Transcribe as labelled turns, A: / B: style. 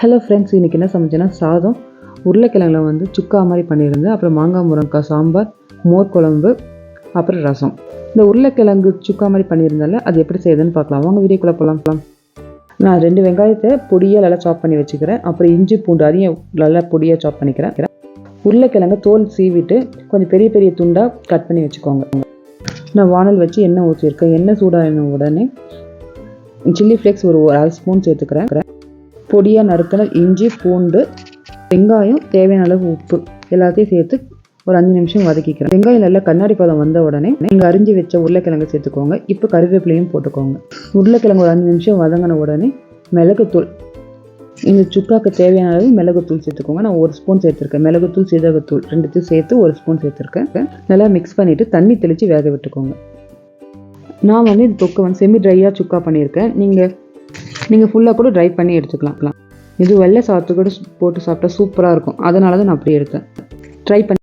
A: Hello friends இன்றைக்கி என்ன சமைச்சேன்னா சாதம் உருளைக்கிழங்குல வந்து சுக்கா மாதிரி பண்ணியிருந்தேன். அப்புறம் மாங்காய் முருங்கக்காய் சாம்பார் மோர் குழம்பு அப்புறம் ரசம். இந்த உருளைக்கிழங்கு சுக்கா மாதிரி பண்ணியிருந்தால அது எப்படி செய்யுதுன்னு பார்க்கலாம். வாங்க வீடியோக்குள்ளே போகலாம் போகலாம் நான் ரெண்டு வெங்காயத்தை பொடியாக நல்லா சாப் பண்ணி வச்சுக்கிறேன். அப்புறம் இஞ்சி பூண்டு அதையும் நல்லா பொடியாக சாப் பண்ணிக்கிறேன். உருளைக்கிழங்கு தோல் சீவிட்டு கொஞ்சம் பெரிய பெரிய துண்டாக கட் பண்ணி வச்சுக்கோங்க. நான் வானல் வச்சு எண்ணெய் ஊற்றிருக்கேன் எண்ணெய் சூடான உடனே சில்லி ஃப்ளேக்ஸ் ஒரு ஒரு அரை ஸ்பூன் சேர்த்துக்கிறேன். பொடியாக நறுக்கின இஞ்சி பூண்டு வெங்காயம் தேவையான அளவு உப்பு எல்லாத்தையும் சேர்த்து ஒரு அஞ்சு நிமிஷம் வதக்கிக்கிறேன். வெங்காயம் நல்லா கண்ணாடி பதம் வந்த உடனே நீங்கள் அரிஞ்சு வச்ச உருளைக்கிழங்கு சேர்த்துக்கோங்க. இப்போ கருவேப்பிலையும் போட்டுக்கோங்க. உருளைக்கிழங்கு ஒரு அஞ்சு நிமிஷம் வதங்கின உடனே மிளகுத்தூள் இந்த சுக்காக்கு தேவையான அளவு மிளகுத்தூள் சேர்த்துக்கோங்க. நான் ஒரு ஸ்பூன் சேர்த்துருக்கேன். மிளகுத்தூள் சீரகத்தூள் ரெண்டுத்தையும் சேர்த்து ஒரு ஸ்பூன் சேர்த்துருக்கேன். நல்லா மிக்ஸ் பண்ணிவிட்டு தண்ணி தெளித்து வேக விட்டுக்கோங்க. நான் வந்து இந்த தொக்கை வந்து செமி ட்ரையாக சுக்கா பண்ணியிருக்கேன். நீங்கள் நீங்கள் ஃபுல்லாக கூட ட்ரை பண்ணி எடுத்துக்கலாம். இது வெள்ளை சாத்து கூட போட்டு சாப்பிட்டா சூப்பராக இருக்கும். அதனால தான் நான் அப்படி எடுத்தேன். ட்ரை பண்ணி